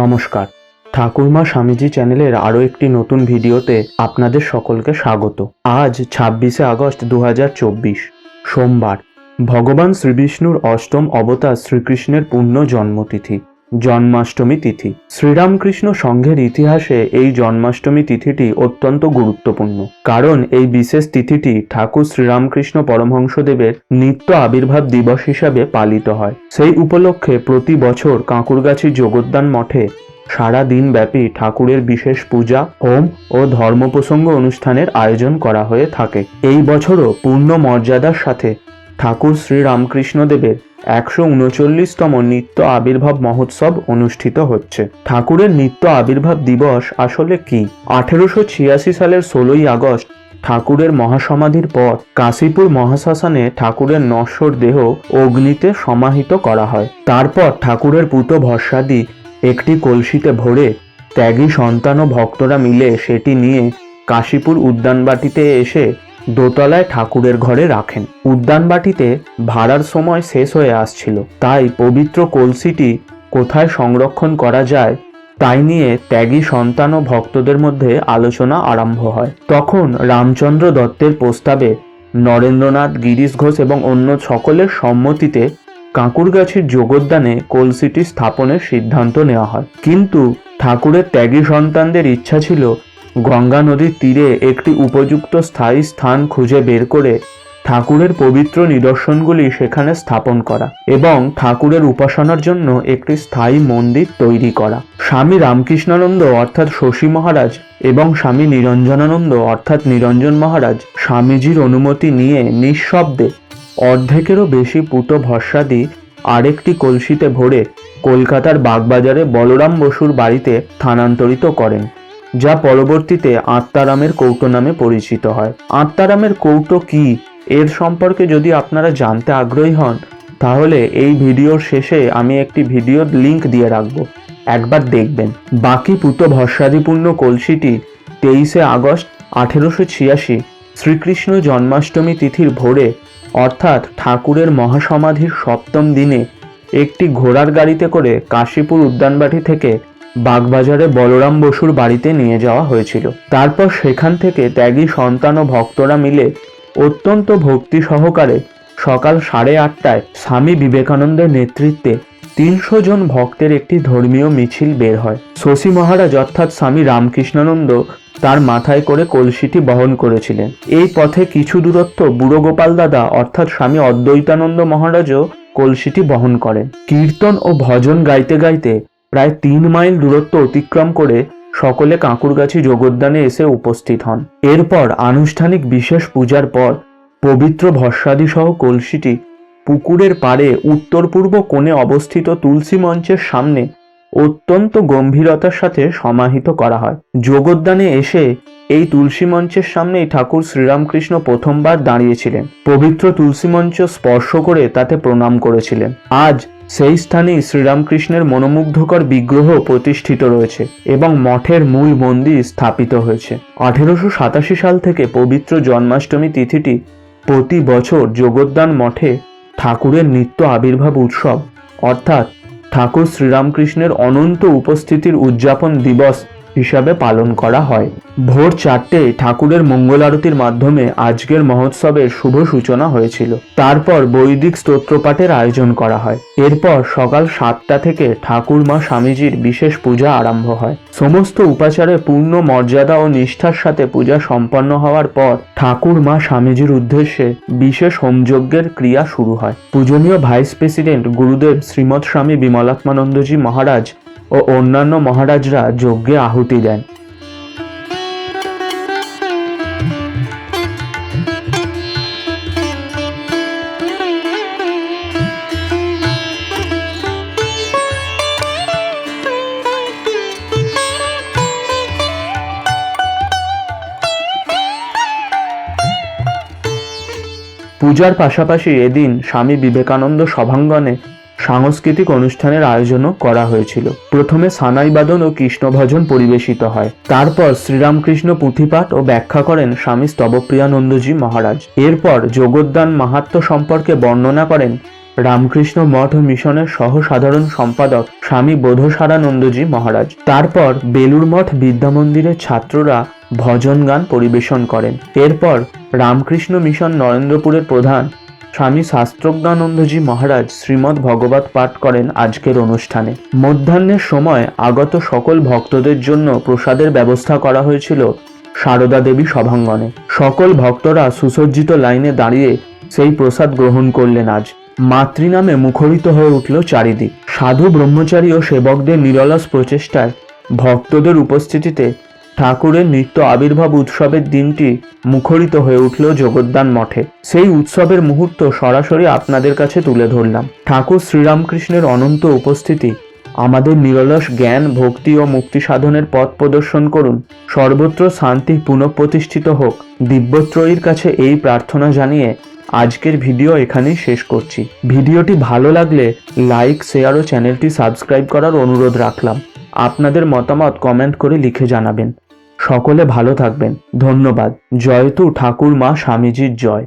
নমস্কার। ঠাকুরমা স্বামীজি চ্যানেলের আরও একটি নতুন ভিডিওতে আপনাদের সকলকে স্বাগত। আজ ছাব্বিশে আগস্ট দু হাজার চব্বিশ, সোমবার। ভগবান শ্রীবিষ্ণুর অষ্টম অবতার শ্রীকৃষ্ণের পূর্ণ জন্মতিথি। জন্মাষ্টমী তিথি। শ্রীরামকৃষ্ণ সংঘের ইতিহাসে এই জন্মাষ্টমী তিথিটি অত্যন্ত গুরুত্বপূর্ণ। কারণ এই বিশেষ তিথিটি ঠাকুর শ্রীরামকৃষ্ণ পরমহংসদেবের নিত্য আবির্ভাব দিবস হিসাবে পালিত হয়। সেই উপলক্ষে প্রতি বছর কাঁকুরগাছি যোগোদ্যান মঠে সারা দিন ব্যাপী ঠাকুরের বিশেষ পূজা, হোম ও ধর্মপ্রসঙ্গ অনুষ্ঠানের আয়োজন করা হয়ে থাকে। এই বছরও পূর্ণ মর্যাদার সাথে ঠাকুর শ্রী রামকৃষ্ণদেবের একশো উনচল্লিশতম নিত্য আবির্ভাব মহোৎসব অনুষ্ঠিত হচ্ছে। ঠাকুরের নিত্য আবির্ভাব দিবস আসলে কি? আঠেরোশো ছিয়াশি সালের ষোলোই আগস্ট, ঠাকুরের মহাসমাধির পর কাশীপুর মহাশ্মশানে ঠাকুরের নশ্বর দেহ অগ্নিতে সমাহিত করা হয়। তারপর ঠাকুরের পুত ভস্মাদি একটি কলসিতে ভরে ত্যাগী সন্তান ও ভক্তরা মিলে সেটি নিয়ে কাশীপুর উদ্যানবাটিতে এসে দোতলায় ঠাকুরের ঘরে রাখেন। উদ্যানবাটিতে ভাড়ার সময় শেষ হয়ে আসছিল। তাই পবিত্র কলসিটি কোথায় সংরক্ষণ করা যায়, তাই নিয়ে ত্যাগী সন্তান ও ভক্তদের মধ্যে আলোচনা আরম্ভ হয়। তখন রামচন্দ্র দত্তের প্রস্তাবে নরেন্দ্রনাথ গিরিশ ঘোষ এবং অন্য সকলের সম্মতিতে কাঁকুরগাছির যোগোদ্যানে কলসিটি স্থাপনের সিদ্ধান্ত নেওয়া হয়। কিন্তু ঠাকুরের ত্যাগী সন্তানদের ইচ্ছা ছিল গঙ্গা নদীর তীরে একটি উপযুক্ত স্থায়ী স্থান খুঁজে বের করে ঠাকুরের পবিত্র নিদর্শনগুলি সেখানে স্থাপন করা এবং ঠাকুরের উপাসনার জন্য একটি স্থায়ী মন্দির তৈরি করা। স্বামী রামকৃষ্ণানন্দ অর্থাৎ শশী মহারাজ এবং স্বামী নিরঞ্জনানন্দ অর্থাৎ নিরঞ্জন মহারাজ স্বামীজির অনুমতি নিয়ে নিঃশব্দে অর্ধেকেরও বেশি পুত ভস্মাদি আরেকটি কলসিতে ভরে কলকাতার বাগবাজারে বলরাম বসুর বাড়িতে স্থানান্তরিত করেন। যা পরবর্তীতে আত্মারামের কৌটো নামে পরিচিত হয়। আত্মারামের কৌটো কি? এর সম্পর্কে যদি আপনারা জানতে আগ্রহী হন, তাহলে এই ভিডিওর শেষে আমি একটি ভিডিওর লিংক দিয়ে রাখব। একবার দেখবেন। বাকি পুত ভস্মাদিপূর্ণ কলসিটি তেইশে আগস্ট আঠেরোশো ছিয়াশি, শ্রীকৃষ্ণ জন্মাষ্টমী তিথির ভোরে, অর্থাৎ ঠাকুরের মহাসমাধির সপ্তম দিনে, একটি ঘোড়ার গাড়িতে করে কাশীপুর উদ্যানবাটি থেকে বাগবাজারে বলরাম বসুর বাড়িতে নিয়ে যাওয়া হয়েছিল। তারপর সেখান থেকে ত্যাগী সন্তান ও ভক্তরা মিলে অত্যন্ত ভক্তি সহকারে সকাল সাড়ে আটটায় স্বামী বিবেকানন্দের নেতৃত্বে তিনশো জন ভক্তের একটি ধর্মীয় মিছিল বের হয়। শশী মহারাজ অর্থাৎ স্বামী রামকৃষ্ণানন্দ তার মাথায় করে কলসিটি বহন করেছিলেন। এই পথে কিছু দূরত্ব বুড়ো গোপাল দাদা অর্থাৎ স্বামী অদ্বৈতানন্দ মহারাজও কলসিটি বহন করেন। কীর্তন ও ভজন গাইতে গাইতে প্রায় তিন মাইল দূরত্ব অতিক্রম করে সকলে কাঁকুরগাছি যোগোদ্যানে এসে উপস্থিত হন। এরপর আনুষ্ঠানিক বিশেষ পূজার পর পবিত্র ভস্মাদি সহ কলসিটি পুকুরের পাড়ে উত্তর পূর্ব কোণে অবস্থিত তুলসী মঞ্চের সামনে অত্যন্ত গম্ভীরতার সাথে সমাহিত করা হয়। যোগোদ্যানে এসে এই তুলসী মঞ্চের সামনেই ঠাকুর শ্রীরামকৃষ্ণ প্রথমবার দাঁড়িয়েছিলেন। পবিত্র তুলসী মঞ্চ স্পর্শ করে তাতে প্রণাম করেছিলেন। আজ সেই স্থানেই শ্রীরামকৃষ্ণের মনোমুগ্ধকর বিগ্রহ প্রতিষ্ঠিত রয়েছে এবং মঠের মূল মন্দির স্থাপিত হয়েছে। আঠেরোশো সাতাশি সাল থেকে পবিত্র জন্মাষ্টমী তিথিটি প্রতি বছর যোগদান মঠে ঠাকুরের নিত্য আবির্ভাব উৎসব, অর্থাৎ ঠাকুর শ্রীরামকৃষ্ণের অনন্ত উপস্থিতির উদযাপন দিবস হিসাবে পালন করা হয়। ভোর চারটে ঠাকুরের মঙ্গল আরতির মাধ্যমে আজকের মহোৎসবের শুভ সূচনা হয়েছিল। তারপর বৈদিক স্তোত্রপাঠের আয়োজন করা হয়। এরপর সকাল সাতটা থেকে ঠাকুর মা স্বামীজির বিশেষ পূজা আরম্ভ হয়। সমস্ত উপাচারে পূর্ণ মর্যাদা ও নিষ্ঠার সাথে পূজা সম্পন্ন হওয়ার পর ঠাকুর মা স্বামীজির উদ্দেশ্যে বিশেষ হোমযজ্ঞের ক্রিয়া শুরু হয়। পূজনীয় ভাইস প্রেসিডেন্ট গুরুদেব শ্রীমৎ স্বামী বিমলাত্মানন্দজি মহারাজ ও অন্যান্য মহারাজরা যজ্ঞে আহুতি দেন। পূজার পাশাপাশি এদিন স্বামী বিবেকানন্দ সভাঙ্গনে সাংস্কৃতিক অনুষ্ঠানের আয়োজনও করা হয়েছিল। প্রথমে সানাই বাদন ও কৃষ্ণভজন পরিবেশিত হয়। তারপর শ্রীরামকৃষ্ণ পুঁথিপাঠ ও ব্যাখ্যা করেন স্বামী স্তবপ্রিয়ানন্দজি মহারাজ। এরপর যোগোদ্যান মাহাত্ম্য সম্পর্কে বর্ণনা করেন রামকৃষ্ণ মঠ মিশনের সহ সাধারণ সম্পাদক স্বামী বোধসারানন্দজি মহারাজ। তারপর বেলুর মঠ বিদ্যামন্দিরের ছাত্ররা ভজন গান পরিবেশন করেন। এরপর রামকৃষ্ণ মিশন নরেন্দ্রপুরের প্রধান স্বামী শাস্ত্রজ্ঞানন্দজি মহারাজ শ্রীমদ্ ভগবত পাঠ করেন আজকের অনুষ্ঠানে। মধ্যাহ্নের সময় আগত সকল ভক্তদের জন্য প্রসাদের ব্যবস্থা করা হয়েছিল সারদা দেবী সভাঙ্গনে। সকল ভক্তরা সুসজ্জিত লাইনে দাঁড়িয়ে সেই প্রসাদ গ্রহণ করলেন আজ। মাতৃ নামে মুখরিত হয়ে উঠল চারিদিক। সাধু ব্রহ্মচারী ও সেবকদের নিরলস প্রচেষ্টায় ভক্তদের উপস্থিতিতে ঠাকুরের নিত্য আবির্ভাব উৎসবের দিনটি মুখরিত হয়ে উঠল জগদ্দান মঠে। সেই উৎসবের মুহূর্ত সরাসরি আপনাদের কাছে তুলে ধরলাম। ঠাকুর শ্রীরামকৃষ্ণের অনন্ত উপস্থিতি, আমাদের নিরলস জ্ঞান, ভক্তি ও মুক্তি সাধনের পথ প্রদর্শন করুন। সর্বত্র শান্তি পুনঃপ্রতিষ্ঠিত হোক। দিব্যত্রয়ীর কাছে এই প্রার্থনা জানিয়ে আজকের ভিডিও এখানেই শেষ করছি। ভিডিওটি ভালো লাগলে লাইক, শেয়ার ও চ্যানেলটি সাবস্ক্রাইব করার অনুরোধ রাখলাম। আপনাদের মতামত কমেন্ট করে লিখে জানাবেন। সকলে ভালো থাকবেন। ধন্যবাদ। জয়তু ঠাকুর মা স্বামীজির জয়।